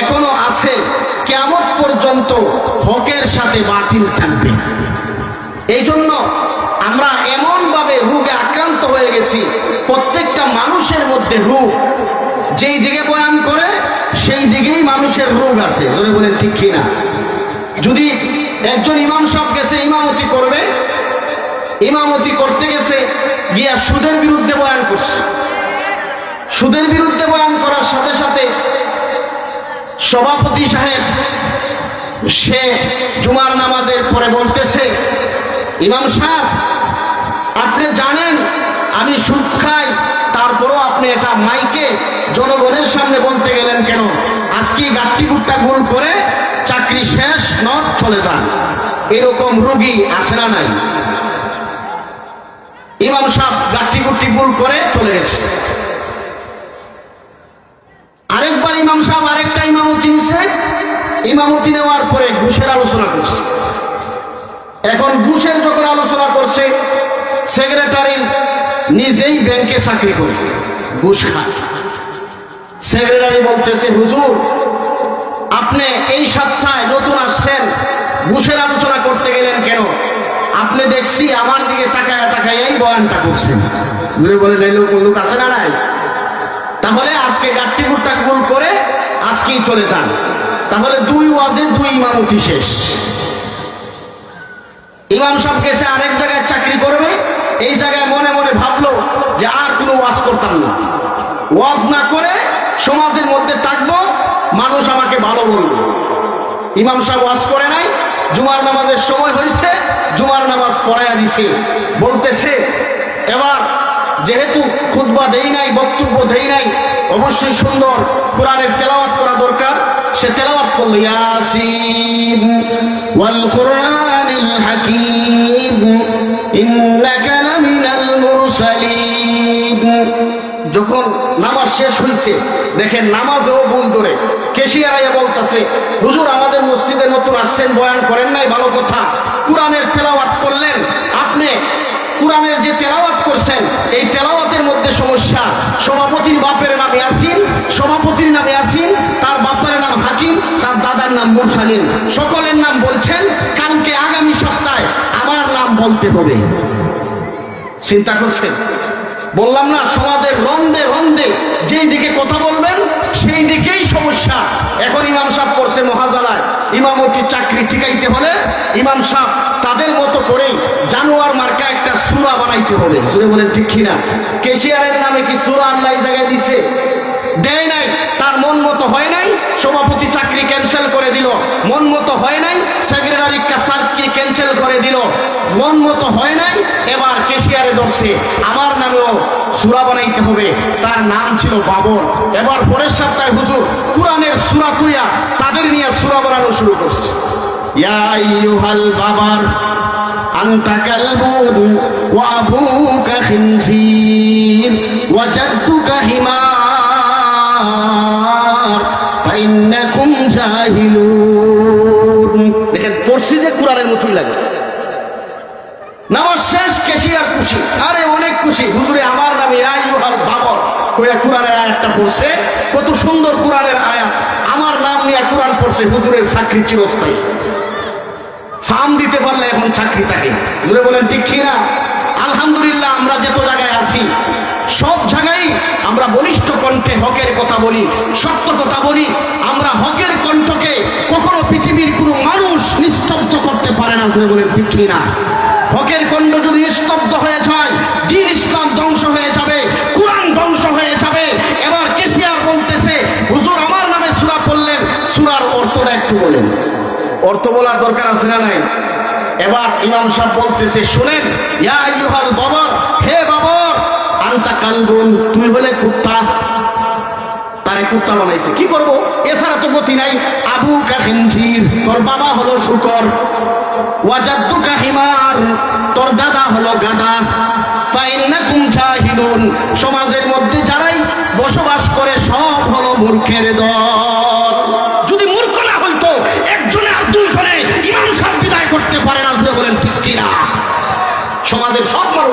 এখনও আছে কেমন পর্যন্ত হকের সাথে বাতিল থাকবে। এই জন্য আমরা এমনভাবে রোগে আক্রান্ত হয়ে গেছি, প্রত্যেকটা মানুষের মধ্যে রোগ, যেই দিকে বয়ান করে, সেই দিকেই মানুষের রোগ আছে। ধরে বলেন ঠিক কিনা? যদি একজন ইমাম সাহেব গেছে, ইমামতি করবে, ইমামতি করতে গেছে, গিয়া সুদের বিরুদ্ধে বয়ান করছে। সুদের বিরুদ্ধে বয়ান করার সাথে সাথে সভাপতি সাহেব, সে জুমার নামাজের পরে বলতেছে, ইমাম সাহেব, আপনি জানেন, আমি সুদ খাই, তারপরও আপনি এটা মাইকে জনগণের সামনে বলতে গেলেন কেন? আজকে গাত্তি গুট্টা গোল করে চাকরি শেষ নট চলে যান। এরকম রুগী আসে না নাই। ইমাম সাহেব গাঠি গুটি গুল করে চলে গেছে আরেকবার ইমাম সাহেব আরেকটা ইমামতি নিছে ইমামতি নেওয়ার পরে ঘুষের আলোচনা করছে। এখন ঘুষের যখন আলোচনা করছে, সেক্রেটারি নিজেই ব্যাংকে চাকরি করে, ঘুষ খায়। সেক্রেটারি বলতেছে, হুজুর, আপনি এই সপ্তাহে নতুন আসছেন, ঘুষের আলোচনা করতে গেলেন কেন? আপনি দেখছি আমার দিকে তাকায় এই বয়ানটা করছেন। ঘুরে বলে এই লোক লোক আছে না নাই? তাহলে আজকে গুট্টা গোল করে আজকেই চলে যান। তাহলে দুই ওয়াজে দুই ইমামতি শেষ। ইমাম সাহেব গেছে আরেক জায়গায় চাকরি করবে, এই জায়গায় মনে মনে ভাবলো যে আর কোনো ওয়াজ করতাম না। ওয়াজ না করে সমাজের মধ্যে থাকব, মানুষ আমাকে ভালো বলবে। ইমাম সাহেব ওয়াজ করে নাই, জুমার নামাজের সময় হয়েছে, জুমার নামাজ পড়াইয়া দিছে। বলতেছে, এবার যেহেতু খুতবা দেই নাই, বক্তব্য দেই নাই অবশ্যই সুন্দর কোরআনের তেলাওয়াত করা দরকার। সে তেলাওয়াত করল, ইয়াসিন, ওয়াল কোরআনিল হাকীম, ইন্নাকা লামিনাল মুরসালিন। যখন নামাজ শেষ হয়েছে দেখেন নামাজেও ভুল ধরে। কেশিয়ারাইয়া বলতেছে, হুজুর, আমাদের মসজিদে নতুন আসছেন, বয়ান করেন নাই, ভালো কথা। কোরআনের তেলাওয়াত করলেন, আপনি কোরআনের যে তেলাওয়াত করছেন, এই তেলাওয়াতের মধ্যে সমস্যা। সভাপতির বাপের নাম ইয়াসিন, সভাপতির নাম ইয়াসিন, তার বাপের নাম হাকিম, তার দাদার নাম মুরসালিন। সকলের নাম বলছেন, কালকে আগামী সপ্তাহে আমার নাম বলতে হবে। চিন্তা করছেন? বললাম না সমাজের রন্দে রন্দে যেই দিকে কথা বলবেন, সেই দিকেই সমস্যা। এখন ইমাম সাহেব পড়ছে মহাজালায়। ইমামতি চাকরি ঠিকাইতে হলে ইমাম সাহেব তাদের মতো করেই জানোয়ার মার্কা একটা সুরা বানাইতে হবে। সুরে বলেন ঠিক কিনা? কেশিয়ারের নামে কি সুরা আল্লাহ জায়গায় দিছে? দেয় নাই। তার মন মতো হয় নাই, সভাপতি চাকরি ক্যান্সেল করে দিল। মন মতো হয় নাই, সেক্রেটারি চাকরি ক্যান্সেল করে দিল। মন মতো হয় নাই, এবার কেশিয়ারে ধরছে। আমার নামেও সুরা বানাইতে হবে। তার নাম ছিল বাবর। এবার পরের সপ্তাহে হুজুর কোরআনের সুরা তুইয়া তাদের নিয়ে সুরা বানানো শুরু করছে। ইয়া আইয়ুহাল বাবার ওয়া আবুকা খিনজির ওয়া জাদ্দুকা হিমার, ফাইন্নাকুম জাহিলুন। দেখেন যে কোরআনের মতোই লাগে। নামাজ শেষ কেশিয়ার খুশি। আরে, অনেক খুশি। হুজুরে, আমার নামে আইয়ুহাল বাবর। কইয়া কোরআনের আয়াতটা পড়ছে। কত সুন্দর কোরআনের আয়াত। আমার নাম নিয়ে কোরআন পড়ছে। হুজুরের চাকরি চিরস্থায়ী। ফার্ম দিতে পারলে এখন চাকরি থাকে জুড়ে বলেন, ঠিক কিনা আলহামদুলিল্লাহ, আমরা যেত জায়গায় আছি, সব জায়গায় আমরা বলিষ্ঠ কণ্ঠে হকের কথা বলি, সত্য কথা বলি। আমরা হকের কণ্ঠকে কখনো পৃথিবীর কোনো মানুষ নিস্তব্ধ করতে পারে না বলে বলেন, ঠিক কিনা হকের কণ্ঠ অর্থ বলার দরকার আছে না নাই? এবার ইমাম সাহেব বলতেছে, শুনেন, ইয়া আইয়ুহাল বাবর, হে বাবর, আন্তা কালবুন, তুই হলে কুত্তা। তারে কুত্তা বানাইছে, কি করব? এছাড়া তো গতি নাই। আবু কাহিনজির তোর বাবা হলো শুকর। ওয়াজাদ্দু কাহিমার তোর দাদা হলো গাদা। ফাইন্নাকুম সমাজের মধ্যে যারাই বসবাস করে সব হলো মূর্খের দল।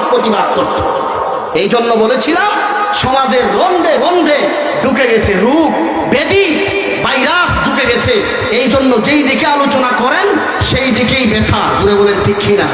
প্রতিবাদ করত। এই জন্য বলেছিলাম, সমাজের রন্ধে রন্ধে ঢুকে গেছে রূপ, বেদি, ভাইরাস ঢুকে গেছে। এই জন্য যেই দিকে আলোচনা করেন, সেই দিকেই ব্যথা। বলে বলেন, ঠিক কিনা?